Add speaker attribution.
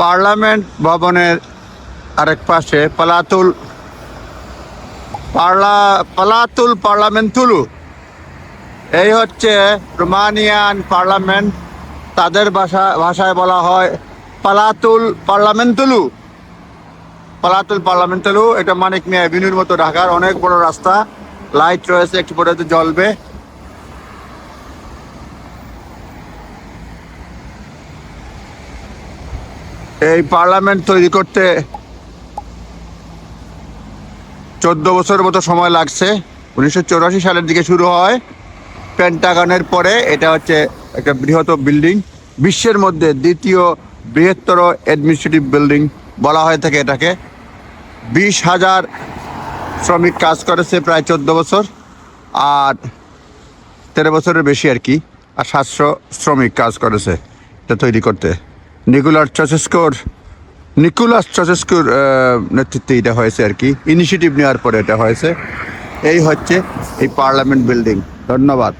Speaker 1: Parliament ভবনের আরেক পাশে পালাতুল পার্লা পালাতুল পার্লামেন্টুলু। এই হচ্ছে রোমানিয়ান পার্লামেন্ট। তাদের ভাষা ভাষায় বলা হয় পালাতুল পার্লামেন্টুলু। পালাতুল পার্লামেন্টালু, এটা মানিক মিয়া অ্যাভিনিউর মতো ঢাকার অনেক বড় রাস্তা। লাইট রয়েছে, একটু পরে জ্বলবে। এই পার্লামেন্ট তৈরি করতে চোদ্দ বছরের মতো সময় লাগছে। উনিশশো সালের দিকে শুরু হয়। পেন্টাগনের পরে এটা হচ্ছে একটা বৃহৎ বিল্ডিং। বিশ্বের মধ্যে দ্বিতীয় বৃহত্তর অ্যাডমিনিস্ট্রেটিভ বিল্ডিং বলা হয়ে থাকে এটাকে। বিশ হাজার শ্রমিক কাজ করেছে প্রায় চোদ্দ বছর। আর তেরো বছরের বেশি আর কি। আর সাতশো শ্রমিক কাজ করেছে এটা তৈরি করতে। নিকুলার চচেস্কোর নিকোলাস চচেস্কোর নেতৃত্বে এটা হয়েছে আর কি। ইনিশিয়েটিভ নেওয়ার পরে এটা হয়েছে। এই হচ্ছে এই পার্লামেন্ট বিল্ডিং ধন্যবাদ।